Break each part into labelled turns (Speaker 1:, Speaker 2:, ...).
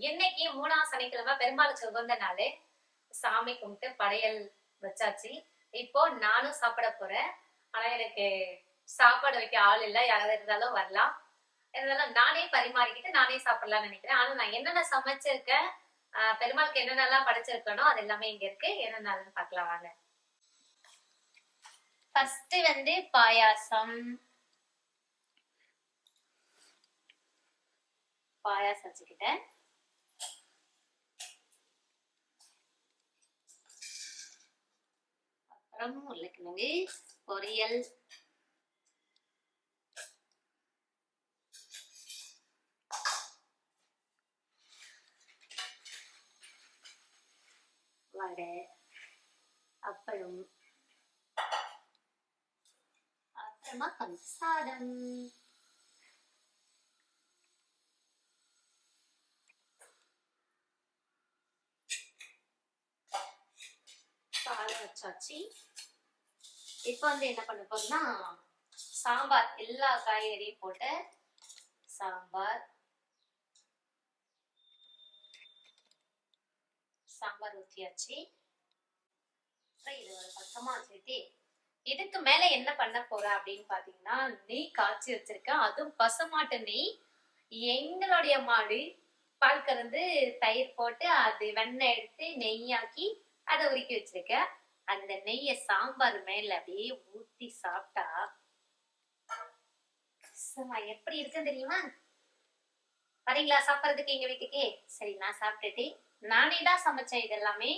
Speaker 1: இன்னைக்கு மூணாம் சனிக்கிழமை பெருமாளுக்கு சுகந்த நாள் சாமி கும்பிட்டு படையல் வச்சாச்சு. இப்போ நானும் சாப்பிட போறேன். ஆனா எனக்கு சாப்பாடு வைக்க ஆள் இல்லை. யாராவது இருந்தாலும் வரலாம். இருந்தாலும் நானே பரிமாறிக்கிட்டு நானே சாப்பிடலாம்னு நினைக்கிறேன். ஆனா நான் என்னென்ன சமைச்சிருக்கேன் ஆஹ் பெருமாளுக்கு என்னென்னலாம் படைச்சிருக்கனோ அது எல்லாமே இங்க இருக்கு. என்னென்னலாம் பார்க்கலாம் வாங்க. ஃபர்ஸ்ட் வந்து பாயாசம். பாயாசம் வச்சுக்கிட்டேன். அப்புறம் உருளைக்கிழங்கு பொரியல் வடை அப்பளம் அப்புறமா கொஞ்சம் சாதம் வச்சாச்சு. இப்போ வந்து என்ன பண்ண போறோம்னா சாம்பார் எல்லா காய்கறியும் போட்டு சாம்பார் சாம்பார் ஊற்றியாச்சு அப்புறம் இது ஒரு பக்கமா வச்சுட்டு இதுக்கு மேல என்ன பண்ண போற அப்படின்னு பாத்தீங்கன்னா நெய் காய்ச்சி வச்சிருக்கேன். அதுவும் பசுமாட்டு நெய். எங்களுடைய மாடு பால் கறந்து தயிர் போட்டு அது வெண்ணெய் எடுத்து நெய்யாக்கி அதை உருக்கி வச்சிருக்கேன். அந்த நெய்ய சாம்பார் மேல அப்படியே ஊத்தி சாப்பிட்டா எப்படி இருக்குன்னு தெரியுமா? வரீங்களா சாப்பிட்றதுக்கு எங்க வீட்டுக்கு? சரி நான் சாப்பிட்டுட்டு நானே தான் சமைச்சேன் இது எல்லாமே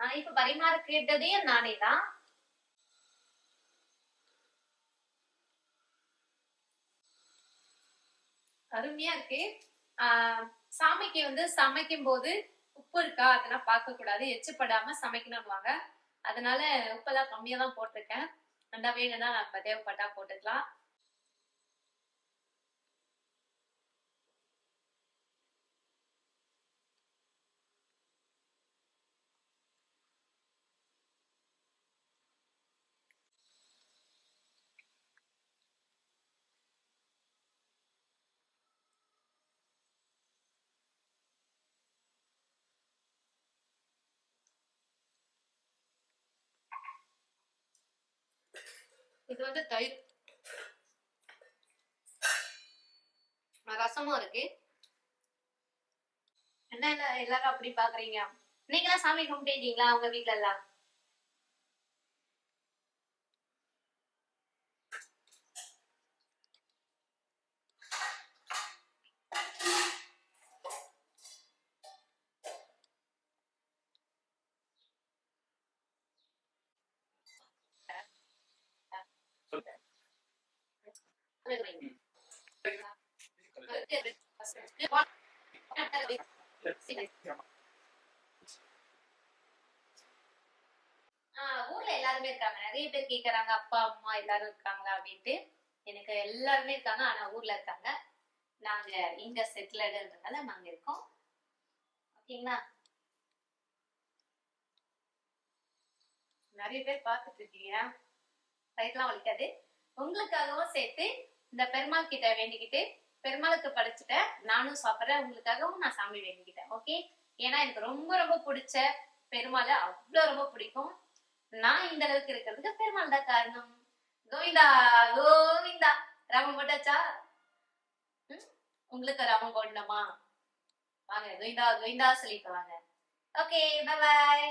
Speaker 1: ஆஹ் இப்ப பரிமாற கேட்டதையும் நானே தான். அருமையா இருக்கு. ஆஹ் சாமிக்கு வந்து சமைக்கும் போது உப்பு இருக்கா? அதெல்லாம் பார்க்க கூடாது எச்சப்படாம சமைக்கணும்வாங்க அதனால உப்பெல்லாம் கம்மியா தான் போட்டிருக்கேன். நல்லா வேணும்னா நம்ம தேவைப்பட்டா போட்டுக்கலாம். இது வந்து தயிர். ரசமும் இருக்கு. என்ன எல்லாரும் அப்படி பாக்குறீங்க? நீங்களாம் சாமி கும்பிட்டீங்களா உங்க வீட்ல எல்லாம் ஆஹ் ஊர்ல எல்லாருமே இருக்காங்க. நிறைய பேர் கேக்குறாங்க அப்பா அம்மா எல்லாரும் இருக்காங்களா அப்படின்ட்டு. எனக்கு எல்லாருமே இருக்காங்க ஆனா ஊர்ல இருக்காங்க. நாங்க இங்க செட்டில்டுன்றதால நாங்க இருக்கோம். ஓகேங்களா? நிறைய பேர் பார்த்துட்டு இருக்கீங்க. வயிற்றுலாம் வலிக்காது. உங்களுக்காகவும் சேர்த்து இந்த பெருமாள் கிட்ட வேண்டிக்கிட்டு பெருமாளுக்கு படைச்சிட்டேன். நானும் சாப்பிட்றேன். உங்களுக்காகவும் நான் சாமி வேண்டிக்கிட்டேன். ஓகே ஏன்னா எனக்கு ரொம்ப ரொம்ப பிடிச்ச பெருமாளை அவ்வளோ ரொம்ப பிடிக்கும். நான் இந்த அளவுக்கு இருக்கிறதுக்கு பெருமாள் தான் காரணம். கோவிந்தா கோவிந்தா. ராமம் போட்டாச்சா? உங்களுக்கு ராமம் போடணுமா? வாங்க கோவிந்தா கோவிந்தா சொல்லிட்டு வாங்க. Okay bye